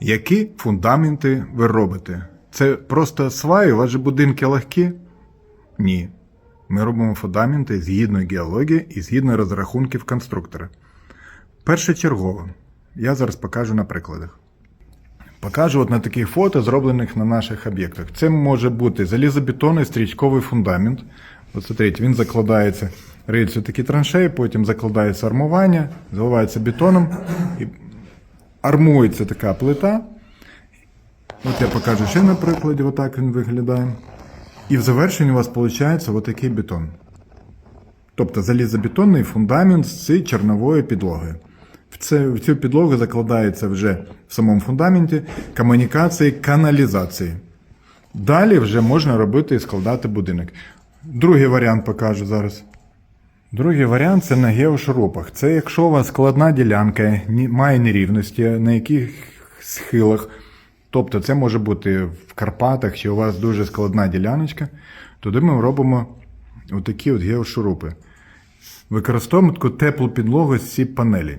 Які фундаменти ви робите? Це просто сваї, же будинки легкі? Ні. Ми робимо фундаменти згідно геології і згідно розрахунків конструктора. Першочергово. Я зараз покажу на прикладах. Покажу от на таких фото, зроблених на наших об'єктах. Це може бути залізобетонний стрічковий фундамент. От смотрите, він закладається, риються такі траншеї, потім закладається армування, заливається бетоном і армується така плита. От я покажу ще на прикладі, отак він виглядає. І в завершенні у вас виходить отакий бетон. Тобто залізобетонний фундамент з чорновою підлогою. В, це, в цю підлогу закладається вже в самому фундаменті комунікації, каналізації. Далі вже можна робити і складати будинок. Другий варіант покажу зараз. Другий варіант це на геошурупах. Це якщо у вас складна ділянка, має нерівності, на яких схилах, тобто це може бути в Карпатах, чи у вас дуже складна діляночка, туди ми робимо отакі от геошурупи. Використовуємо таку теплу підлогу з ці панелі.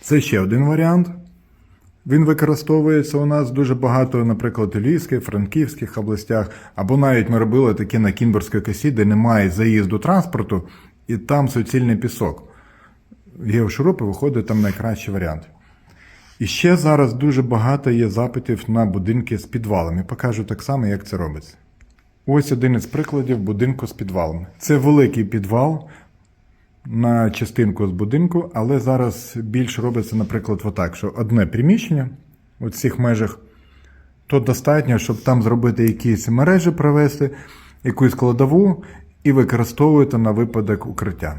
Це ще один варіант. Він використовується у нас дуже багато, наприклад, у Львівській, Франківських областях, або навіть ми робили такі на Кінбурзькій косі, де немає заїзду транспорту, і там суцільний пісок. Геошурупи виходить там найкращий варіант. І ще зараз дуже багато є запитів на будинки з підвалами. Покажу так само, як це робиться. Ось один із прикладів будинку з підвалом. Це великий підвал на частинку з будинку, але зараз більш робиться, наприклад, отак, що одне приміщення у цих межах, то достатньо, щоб там зробити якісь мережі провести, якусь складову і використовуєте на випадок укриття.